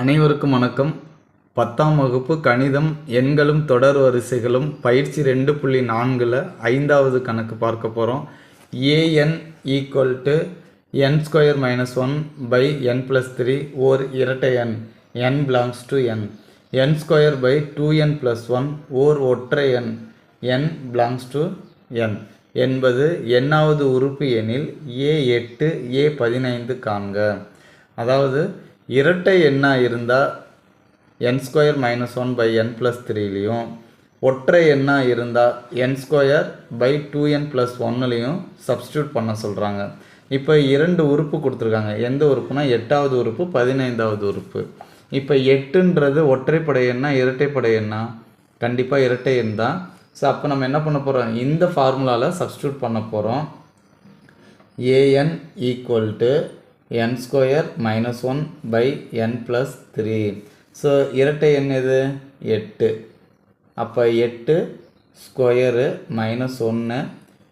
அனைவருக்கும் வணக்கம். பத்தாம் வகுப்பு கணிதம் எண்களும் தொடர் வரிசைகளும் பயிற்சி ரெண்டு புள்ளி நான்கில் ஐந்தாவது கணக்கு பார்க்க போகிறோம் a n equal to n square minus one by n plus three or இரட்டை எண் n belongs to N n square by two n plus one or ஒற்றை எண் என் பிலாங்ஸ் டு என் என்பது எண்ணாவது உறுப்பு எண்ணில் ஏ எட்டு ஏ பதினைந்து காண்க. அதாவது இரட்டை எண்ணாக இருந்தால் n square minus one by n plus த்ரீலையும் ஒற்றை எண்ணாக இருந்தால் n square by two n plus ஒன்னுலேயும் substitute பண்ண சொல்கிறாங்க இப்போ இரண்டு உறுப்பு கொடுத்துருக்காங்க. எந்த உறுப்புனா எட்டாவது உறுப்பு பதினைந்தாவது உறுப்பு. இப்போ எட்டுன்றது ஒற்றைப்படை எண்ணா இரட்டைப்படை எண்ணா? கண்டிப்பாக இரட்டை எண் தான். ஸோ அப்போ நம்ம என்ன பண்ண போகிறோம் இந்த ஃபார்முலாவில் சப்ஸ்டியூட் பண்ண போகிறோம் a n equal to n square minus one by n plus three so இரட்டை எண் எது? எட்டு. அப்போ எட்டு ஸ்கொயரு மைனஸ் ஒன்று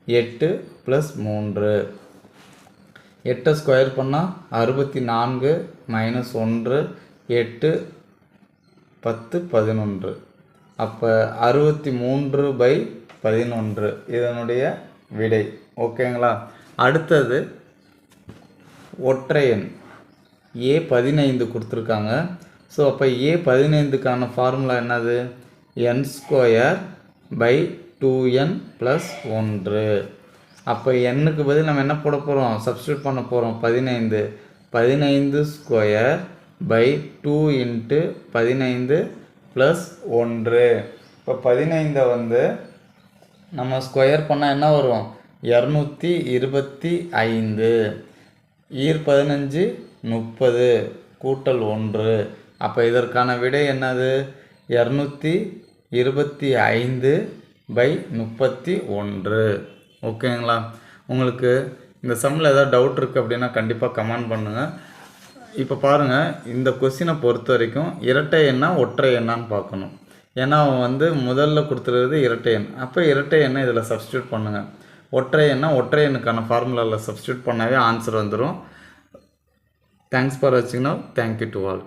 எட்டு ப்ளஸ் மூன்று. எட்டை ஸ்கொயர் பண்ணால் அறுபத்தி நான்கு மைனஸ் ஒன்று எட்டு பத்து பதினொன்று. அப்போ அறுபத்தி மூன்று பை பதினொன்று. இதனுடைய விடை. ஓகேங்களா அடுத்தது ஒற்றை எண். ஏ பதினைந்து கொடுத்துருக்காங்க. ஸோ அப்போ ஏ பதினைந்துக்கான ஃபார்முலா என்னது? N square by two n plus ஒன்று. அப்போ எண்ணுக்கு பதில் நம்ம என்ன போட போகிறோம் சப்ஸ்டியூட் பண்ண போகிறோம் பதினைந்து. பதினைந்து ஸ்கொயர் பை டூ இன்ட்டு பதினைந்து ப்ளஸ் ஒன்று. இப்போ பதினைந்தை வந்து நம்ம ஸ்கொயர் பண்ணால் என்ன வரும்? இரநூத்தி இருபத்தி ஐந்து. ஈர் பதினஞ்சு முப்பது கூட்டல் ஒன்று. அப்போ இதற்கான விடை என்னது? இரநூத்தி இருபத்தி ஐந்து பை முப்பத்தி ஒன்று. ஓகேங்களா? உங்களுக்கு இந்த சம்மில் ஏதாவது டவுட் இருக்குது அப்படின்னா கண்டிப்பாக கமெண்ட் பண்ணுங்கள் இப்போ பாருங்கள் இந்த கொஸ்டினை பொறுத்த வரைக்கும் இரட்டை எண்ணா ஒற்றை எண்ணான்னு பார்க்கணும். ஏன்னா அவன் வந்து முதல்ல கொடுத்துருக்கிறது இரட்டை எண். அப்போ இரட்டை எண்ணை இதில் சப்ஸ்டியூட் பண்ணுங்கள் ஒற்றை ஒற்றையனுக்கான ஒற்றை எண்ணுக்கான ஃபார்முலாவில் சப்ஸ்டியூட் பண்ணாவே ஆன்சர் வந்துடும் தேங்க்ஸ் ஃபார் வாட்சிங்னா தேங்க்யூ டு ஆல்